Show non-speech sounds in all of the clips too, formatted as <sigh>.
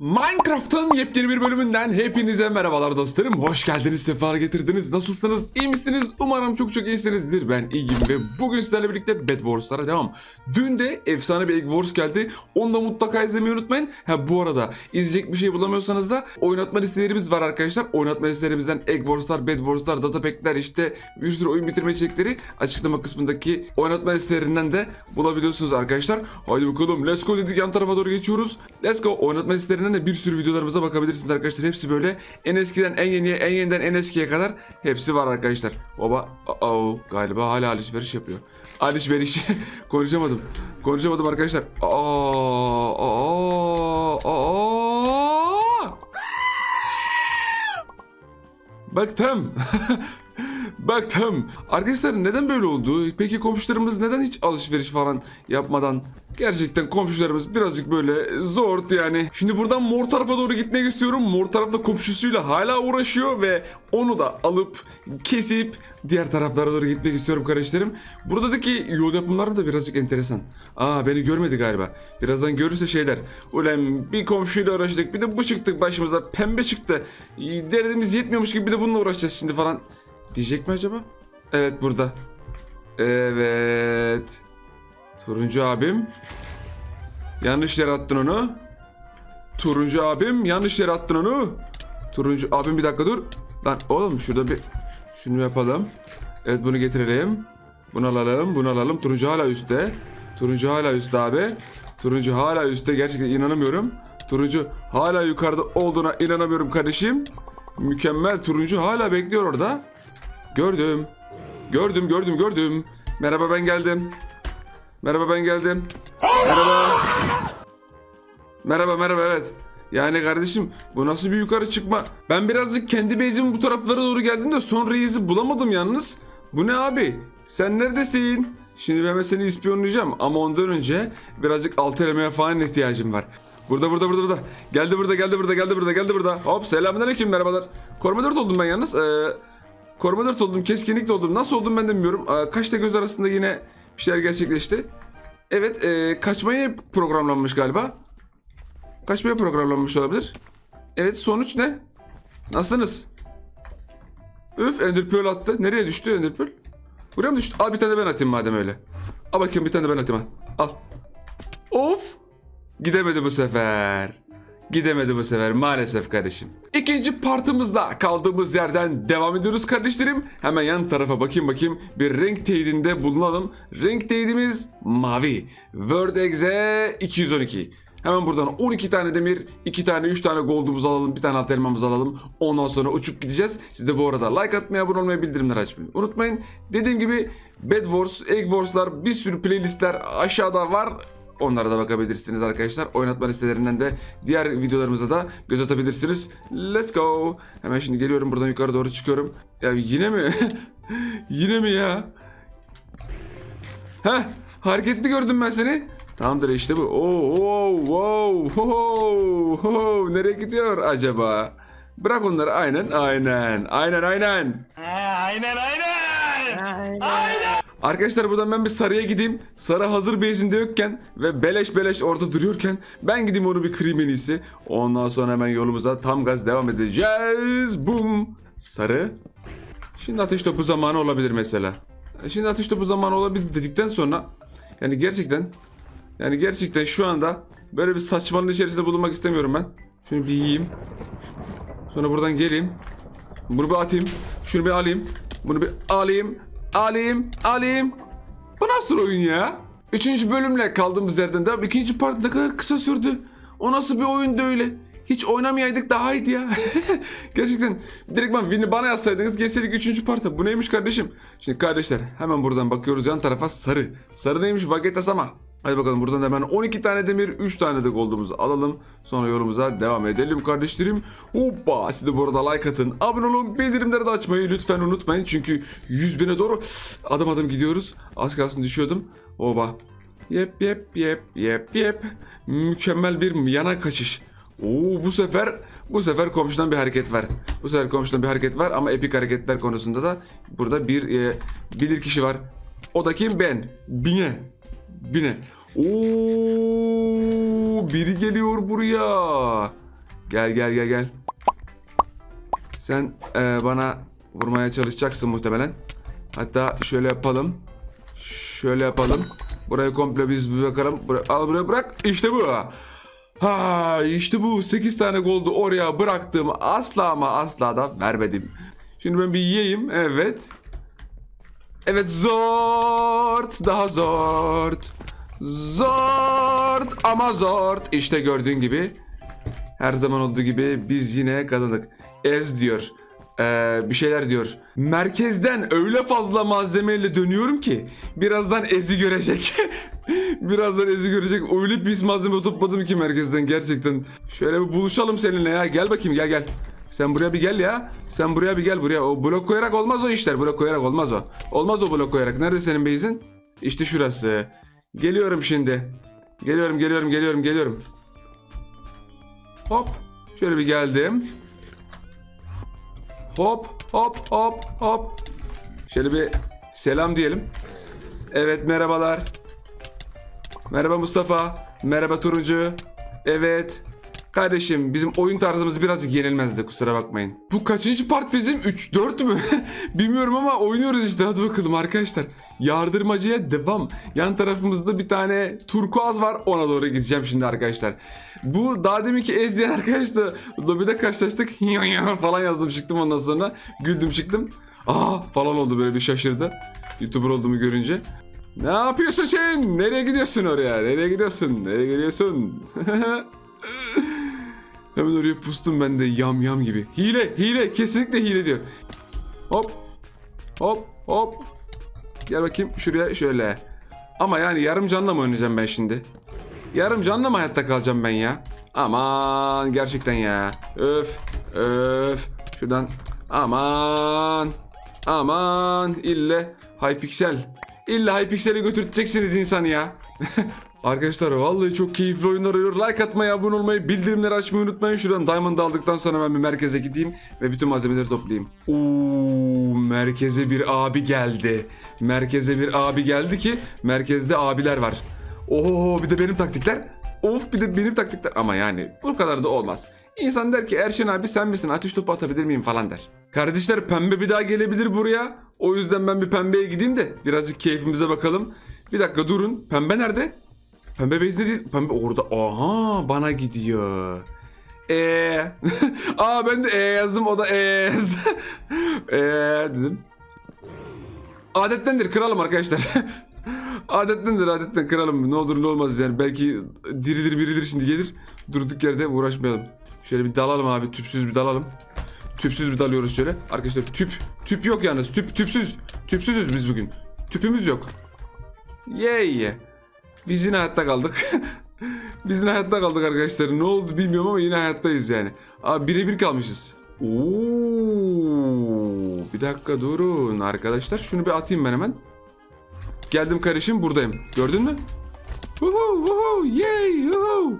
Minecraft'ın yepyeni bir bölümünden hepinize merhabalar dostlarım. Hoş geldiniz, sefa getirdiniz. Nasılsınız? İyi misiniz? Umarım çok çok iyisinizdir. Ben iyiyim ve bugün sizlerle birlikte Bed Wars'lara devam. Dün de efsane bir Egg Wars geldi. Onu da mutlaka izlemeyi unutmayın. Ha bu arada izleyecek bir şey bulamıyorsanız da oynatma listelerimiz var arkadaşlar. Oynatma listelerimizden Egg Wars'lar, Bed Wars'lar, Data Pack'ler işte bir sürü oyun bitirme içerikleri açıklama kısmındaki oynatma listelerinden de bulabiliyorsunuz arkadaşlar. Haydi bakalım let's go dedik yan tarafa doğru geçiyoruz. Let's go oynatma listelerinden de bir sürü videolarımıza bakabilirsiniz arkadaşlar. Hepsi böyle en eskiden en yeniye en yeniden en eskiye kadar hepsi var arkadaşlar. Baba oh, galiba hala alışveriş yapıyor. Alışveriş <laughs> konuşamadım. Konuşamadım arkadaşlar. Aa, aa, aa. Baktım. <laughs> Baktım. Arkadaşlar neden böyle oldu? Peki komşularımız neden hiç alışveriş falan yapmadan Gerçekten komşularımız birazcık böyle zordu yani. Şimdi buradan mor tarafa doğru gitmek istiyorum. Mor tarafta komşusuyla hala uğraşıyor ve onu da alıp kesip diğer taraflara doğru gitmek istiyorum kardeşlerim. Buradaki yol yapımları da birazcık enteresan. Aa beni görmedi galiba. Birazdan görürse şeyler. Ulan bir komşuyla uğraştık bir de bu çıktık başımıza pembe çıktı. Derdimiz yetmiyormuş gibi bir de bununla uğraşacağız şimdi falan. Diyecek mi acaba? Evet burada. Evet. Turuncu abim. Yanlış yere attın onu. Turuncu abim yanlış yere attın onu. Turuncu abim bir dakika dur. Lan oğlum şurada bir şunu yapalım. Evet bunu getirelim. Bunu alalım bunu alalım. Turuncu hala üstte. Turuncu hala üstte abi. Turuncu hala üstte gerçekten inanamıyorum. Turuncu hala yukarıda olduğuna inanamıyorum kardeşim. Mükemmel turuncu hala bekliyor orada. Gördüm. Gördüm gördüm gördüm. Merhaba ben geldim. Merhaba ben geldim. Merhaba. Merhaba merhaba evet. Yani kardeşim bu nasıl bir yukarı çıkma? Ben birazcık kendi base'imin bu taraflara doğru geldim de son reis'i bulamadım yalnız. Bu ne abi? Sen neredesin? Şimdi ben seni ispiyonlayacağım ama ondan önce birazcık alt elemeye falan ihtiyacım var. Burada burada burada burada. Geldi burada geldi burada geldi burada geldi burada. Hop selamünaleyküm merhabalar. Koruma 4 oldum ben yalnız. Ee, koruma 4 oldum keskinlik de oldum. Nasıl oldum ben de bilmiyorum. Kaçta göz arasında yine bir şeyler gerçekleşti. Evet e, kaçmaya programlanmış galiba. Kaçmaya programlanmış olabilir. Evet sonuç ne? Nasılsınız? Üf Ender attı. Nereye düştü Ender? Buraya mı düştü? Al bir tane ben atayım madem öyle. Al bakayım bir tane ben atayım. Al. Of. Gidemedi bu sefer. Gidemedi bu sefer maalesef kardeşim. İkinci partımızda kaldığımız yerden devam ediyoruz kardeşlerim. Hemen yan tarafa bakayım bakayım bir renk teyidinde bulunalım. Renk teyidimiz mavi. Word Exe 212. Hemen buradan 12 tane demir, 2 tane 3 tane gold'umuzu alalım, bir tane alt elmamızı alalım. Ondan sonra uçup gideceğiz. Siz de bu arada like atmayı, abone olmayı, bildirimleri açmayı unutmayın. Dediğim gibi Bed Wars, Egg Wars'lar bir sürü playlistler aşağıda var. Onlara da bakabilirsiniz arkadaşlar. Oynatma listelerinden de diğer videolarımıza da göz atabilirsiniz. Let's go. Hemen şimdi geliyorum buradan yukarı doğru çıkıyorum. Ya yine mi? <laughs> yine mi ya? Heh hareketli gördüm ben seni. Tamamdır işte bu. Oo, oo, wow, wow, wow. <laughs> Nereye gidiyor acaba? Bırak onları aynen aynen aynen aynen. aynen aynen. Arkadaşlar buradan ben bir sarıya gideyim. Sarı hazır base'inde yokken ve beleş beleş orada duruyorken ben gideyim onu bir kırayım en iyisi. Ondan sonra hemen yolumuza tam gaz devam edeceğiz. Bum. Sarı. Şimdi ateş topu zamanı olabilir mesela. Şimdi ateş topu zamanı olabilir dedikten sonra yani gerçekten yani gerçekten şu anda böyle bir saçmalığın içerisinde bulunmak istemiyorum ben. Şunu bir yiyeyim. Sonra buradan geleyim. Bunu bir atayım. Şunu bir alayım. Bunu bir alayım. Alayım. Alayım. Bu nasıl oyun ya? Üçüncü bölümle kaldığımız yerden devam. İkinci part ne kadar kısa sürdü. O nasıl bir oyundu öyle? Hiç oynamayaydık daha iyiydi ya. <laughs> Gerçekten direktman win'i bana yazsaydınız geçseydik 3. parta. Bu neymiş kardeşim? Şimdi kardeşler hemen buradan bakıyoruz yan tarafa sarı. Sarı neymiş? Vagetas ama. Hadi bakalım buradan hemen 12 tane demir 3 tane de gold'umuzu alalım. Sonra yolumuza devam edelim kardeşlerim. Hoppa siz de bu like atın. Abone olun bildirimleri de açmayı lütfen unutmayın. Çünkü 100 bine doğru adım adım gidiyoruz. Az kalsın düşüyordum. Oba. Yep yep yep yep yep. Mükemmel bir yana kaçış. Oo bu sefer bu sefer komşudan bir hareket var. Bu sefer komşudan bir hareket var ama epik hareketler konusunda da burada bir e, bilir kişi var. O da kim? Ben. Bine. Bine. Oo biri geliyor buraya. Gel gel gel gel. Sen e, bana vurmaya çalışacaksın muhtemelen. Hatta şöyle yapalım. Şöyle yapalım. Burayı komple biz bir bakalım. Buraya, al buraya bırak. İşte bu. Ha işte bu 8 tane goldu oraya bıraktım. Asla ama asla da vermedim. Şimdi ben bir yiyeyim. Evet. Evet zort. Daha zort. Zort ama zort. İşte gördüğün gibi. Her zaman olduğu gibi biz yine kazandık. Ez diyor. Ee, bir şeyler diyor. Merkezden öyle fazla malzemeyle dönüyorum ki birazdan Ezi görecek. <laughs> birazdan Ezi görecek. Öyle pis malzeme topladım ki merkezden gerçekten. Şöyle bir buluşalım seninle ya. Gel bakayım gel gel. Sen buraya bir gel ya. Sen buraya bir gel buraya. O blok koyarak olmaz o işler. Blok koyarak olmaz o. Olmaz o blok koyarak. Nerede senin base'in? İşte şurası. Geliyorum şimdi. Geliyorum geliyorum geliyorum geliyorum. Hop. Şöyle bir geldim. Hop hop hop hop. Şöyle bir selam diyelim. Evet merhabalar. Merhaba Mustafa. Merhaba Turuncu. Evet. Kardeşim bizim oyun tarzımız birazcık yenilmezdi kusura bakmayın. Bu kaçıncı part bizim? 3 4 mü? <laughs> Bilmiyorum ama oynuyoruz işte hadi bakalım arkadaşlar. Yardırmacıya devam. Yan tarafımızda bir tane turkuaz var ona doğru gideceğim şimdi arkadaşlar. Bu daha deminki Ez diyen arkadaşla lobide karşılaştık. <laughs> falan yazdım çıktım ondan sonra. Güldüm çıktım. Aa falan oldu böyle bir şaşırdı. Youtuber olduğumu görünce. Ne yapıyorsun sen? Nereye gidiyorsun oraya? Nereye gidiyorsun? Nereye gidiyorsun? <laughs> Hemen oraya pustum ben de yam yam gibi. Hile, hile, kesinlikle hile diyor. Hop, hop, hop. Gel bakayım şuraya şöyle. Ama yani yarım canla mı oynayacağım ben şimdi? Yarım canla mı hayatta kalacağım ben ya? Aman gerçekten ya. Öf, öf. Şuradan aman. Aman ille Hypixel. İlla Hypixel'e götürteceksiniz insanı ya. <laughs> Arkadaşlar vallahi çok keyifli oyunlar oluyor. Like atmayı, abone olmayı, bildirimleri açmayı unutmayın. Şuradan Diamond aldıktan sonra ben bir merkeze gideyim ve bütün malzemeleri toplayayım. Oo, merkeze bir abi geldi. Merkeze bir abi geldi ki merkezde abiler var. Oo bir de benim taktikler. Of bir de benim taktikler. Ama yani bu kadar da olmaz. İnsan der ki Erşen abi sen misin ateş topu atabilir miyim falan der. Kardeşler pembe bir daha gelebilir buraya. O yüzden ben bir pembeye gideyim de birazcık keyfimize bakalım. Bir dakika durun. Pembe nerede? Pembe bezde değil. Pembe orada. Aha bana gidiyor. Eee. <laughs> Aa ben de e yazdım o da e yazdı. Eee <laughs> dedim. Adettendir kralım arkadaşlar. <laughs> Adettendir adetten kralım. Ne olur ne olmaz yani. Belki diridir biridir şimdi gelir. Durduk yerde uğraşmayalım. Şöyle bir dalalım abi. Tüpsüz bir dalalım. Tüpsüz bir dalıyoruz şöyle. Arkadaşlar tüp. Tüp yok yalnız. Tüp tüpsüz. Tüpsüzüz biz bugün. Tüpümüz yok. Yey. Biz yine hayatta kaldık. <laughs> Biz yine hayatta kaldık arkadaşlar. Ne oldu bilmiyorum ama yine hayattayız yani. Abi birebir kalmışız. Oo, bir dakika durun arkadaşlar. Şunu bir atayım ben hemen. Geldim kardeşim buradayım. Gördün mü? Woohoo, woohoo, yay, woohoo.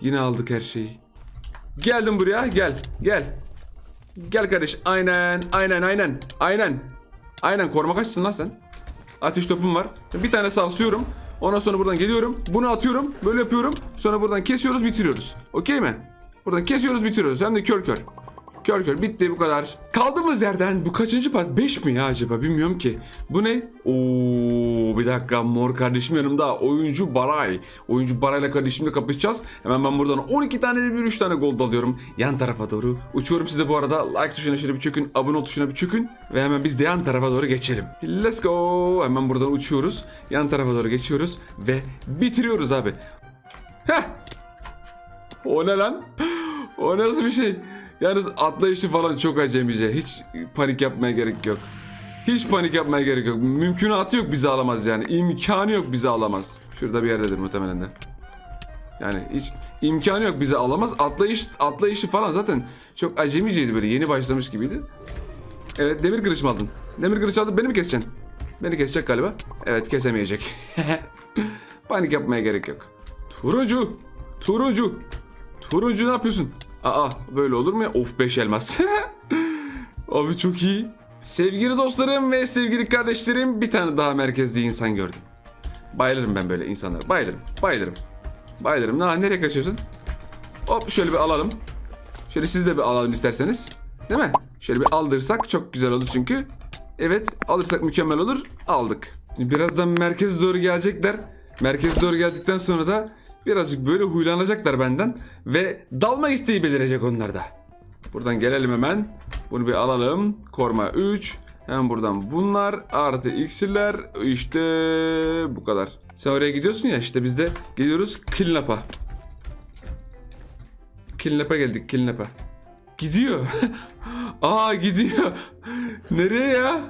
Yine aldık her şeyi. Geldim buraya gel gel. Gel kardeş aynen aynen aynen aynen. Aynen koruma kaçsın lan sen. Ateş topum var. Bir tane sarsıyorum. Ondan sonra buradan geliyorum. Bunu atıyorum. Böyle yapıyorum. Sonra buradan kesiyoruz bitiriyoruz. Okey mi? Buradan kesiyoruz bitiriyoruz. Hem de kör kör. Kör kör bitti bu kadar. Kaldığımız yerden bu kaçıncı part? 5 mi ya acaba bilmiyorum ki. Bu ne? Oo bir dakika mor kardeşim yanımda. Oyuncu Baray. Oyuncu Baray'la kardeşimle kapışacağız. Hemen ben buradan 12 tane de bir 3 tane gold alıyorum. Yan tarafa doğru. Uçuyorum size bu arada. Like tuşuna şöyle bir çökün. Abone ol tuşuna bir çökün. Ve hemen biz de yan tarafa doğru geçelim. Let's go. Hemen buradan uçuyoruz. Yan tarafa doğru geçiyoruz. Ve bitiriyoruz abi. Heh. O ne lan? <gasps> O nasıl bir şey? Yalnız atlayışı falan çok acemice. Hiç panik yapmaya gerek yok. Hiç panik yapmaya gerek yok. Mümkünatı yok bizi alamaz yani. İmkanı yok bizi alamaz. Şurada bir yerdedir muhtemelen de. Yani hiç imkanı yok bizi alamaz. Atlayış atlayışı falan zaten çok acemiceydi böyle. Yeni başlamış gibiydi. Evet demir kılıç mı aldın? Demir kılıç aldın beni mi keseceksin? Beni kesecek galiba. Evet kesemeyecek. <laughs> Panik yapmaya gerek yok. Turuncu. Turuncu. Turuncu ne yapıyorsun? Aa böyle olur mu ya? Of 5 elmas. <laughs> Abi çok iyi. Sevgili dostlarım ve sevgili kardeşlerim bir tane daha merkezde insan gördüm. Bayılırım ben böyle insanlara. Bayılırım. Bayılırım. Bayılırım. Na, nereye kaçıyorsun? Hop şöyle bir alalım. Şöyle siz de bir alalım isterseniz. Değil mi? Şöyle bir aldırsak çok güzel olur çünkü. Evet alırsak mükemmel olur. Aldık. Birazdan merkeze doğru gelecekler. Merkeze doğru geldikten sonra da birazcık böyle huylanacaklar benden. Ve dalma isteği belirecek onlarda. Buradan gelelim hemen. Bunu bir alalım. Korma 3. Hemen buradan bunlar artı iksirler işte bu kadar. Sen oraya gidiyorsun ya işte biz de gidiyoruz Cleanup'a. Cleanup'a geldik Cleanup'a. Gidiyor. <laughs> Aa gidiyor. Nereye ya?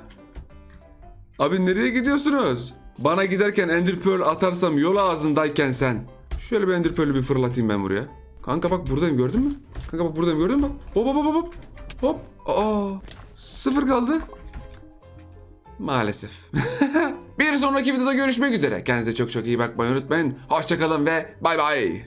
Abi nereye gidiyorsunuz? Bana giderken Ender Pearl atarsam yol ağzındayken sen. Şöyle bir Ender Pearl'ü bir fırlatayım ben buraya. Kanka bak buradayım gördün mü? Kanka bak buradayım gördün mü? Hop hop hop hop. Hop. Aa. Sıfır kaldı. Maalesef. <laughs> bir sonraki videoda görüşmek üzere. Kendinize çok çok iyi bakmayı unutmayın. Hoşçakalın ve bay bay.